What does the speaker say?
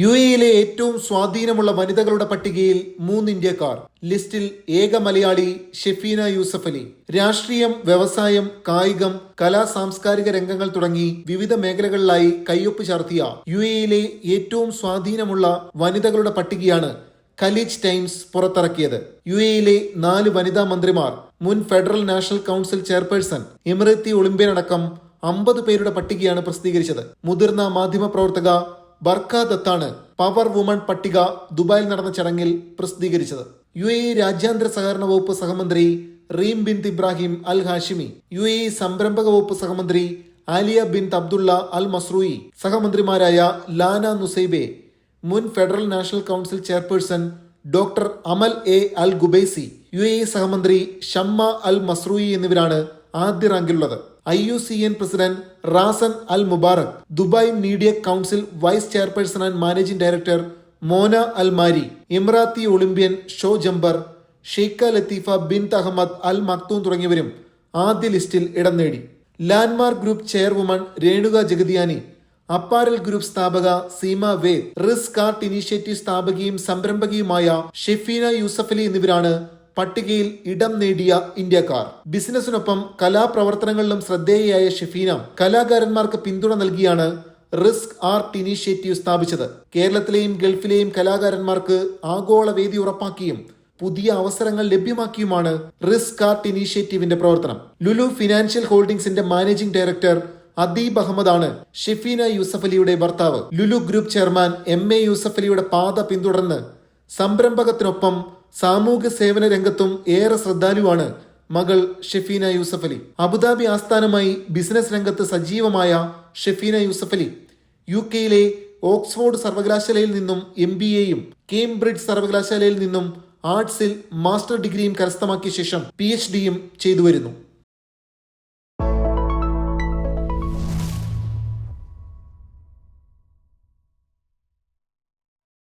U എയിലെ ഏറ്റവും സ്വാധീനമുള്ള വനിതകളുടെ പട്ടികയിൽ മൂന്ന് ഇന്ത്യക്കാർ. ലിസ്റ്റിൽ ഏക മലയാളി ഷെഫീന യൂസഫ് അലി. രാഷ്ട്രീയം വ്യവസായം കായികം കലാ സാംസ്കാരിക രംഗങ്ങൾ തുടങ്ങി വിവിധ മേഖലകളിലായി കയ്യൊപ്പ് ചാർത്തിയ യു എയിലെ ഏറ്റവും സ്വാധീനമുള്ള വനിതകളുടെ പട്ടികയാണ് ഖലീജ് ടൈംസ് പുറത്തിറക്കിയത്. യു എയിലെ നാല് വനിതാ മന്ത്രിമാർ മുൻ Federal National Council chairperson Emirati Olympian അടക്കം അമ്പത് പേരുടെ പട്ടികയാണ് പ്രസിദ്ധീകരിച്ചത്. മുതിർന്ന മാധ്യമ പ്രവർത്തക ബർക്ക ദത്താണ് പവർ വുമൺ പട്ടിക ദുബായിൽ നടന്ന ചടങ്ങിൽ പ്രസിദ്ധീകരിച്ചത്. യു എ രാജ്യാന്തര സഹകരണ വകുപ്പ് സഹമന്ത്രി Reem bin Ibrahim Al Hashimy U A സംരംഭക വകുപ്പ് സഹമന്ത്രി Alia bin Abdulla Al Mazrouei സഹമന്ത്രിമാരായ Lana Nusseibeh മുൻ Federal National Council chairperson doctor Amal A Al Qubaisi U A സഹമന്ത്രി ഷമ്മ അൽ മസ്രൂയി എന്നിവരാണ് ആദ്യ റാങ്കിലുള്ളത്. I U C N president Razan Al Mubarak Dubai Media Council vice chairperson and managing director Mona Al Marri Emirati Olympian show jumper Sheikha Latifa bin Ahmed Al Maktoum തുടങ്ങിയവരും ആദ്യ ലിസ്റ്റിൽ ഇടം നേടി. Landmark group chairwoman Renuka Jagtiani Apparel group സ്ഥാപക Seema Ved Risk Art Initiative സ്ഥാപകയും സംരംഭകയുമായ ഷെഫീന യൂസഫലി എന്നിവരാണ് പട്ടികയിൽ ഇടം നേടിയ ഇന്ത്യക്കാർ. ബിസിനസിനൊപ്പം കലാപ്രവർത്തനങ്ങളിലും ശ്രദ്ധേയയായ ഷെഫീന കലാകാരന്മാർക്ക് പിന്തുണ നൽകിയാണ് റിസ്ക് ആർട്ട് ഇനീഷ്യേറ്റീവ് സ്ഥാപിച്ചത്. കേരളത്തിലെയും ഗൾഫിലെയും കലാകാരന്മാർക്ക് ആഗോള വേദി ഉറപ്പാക്കിയും പുതിയ അവസരങ്ങൾ ലഭ്യമാക്കിയുമാണ് റിസ്ക് ആർട്ട് ഇനീഷ്യേറ്റീവിന്റെ പ്രവർത്തനം. ലുലു ഫിനാൻഷ്യൽ ഹോൾഡിംഗ്സിന്റെ മാനേജിംഗ് ഡയറക്ടർ അദീബ് അഹമ്മദാണ് ഷെഫീന യൂസഫലിയുടെ ഭർത്താവ്. Lulu group chairman M A യൂസഫലിയുടെ പാത പിന്തുടർന്ന് സംരംഭകത്തിനൊപ്പം സാമൂഹ്യ സേവന രംഗത്തും ഏറെ ശ്രദ്ധാലുവാണ് മകൾ ഷെഫീന യൂസഫ് അലി. അബുദാബി ആസ്ഥാനമായി ബിസിനസ് രംഗത്ത് സജീവമായ ഷെഫീന യൂസഫ് അലി. യു കെയിലെ ഓക്സ്ഫോർഡ് സർവകലാശാലയിൽ നിന്നും എം ബി എയും കേംബ്രിഡ്ജ് സർവകലാശാലയിൽ നിന്നും ആർട്സിൽ മാസ്റ്റർ ഡിഗ്രിയും കരസ്ഥമാക്കിയ ശേഷം പി എച്ച് ഡിയും ചെയ്തു വരുന്നു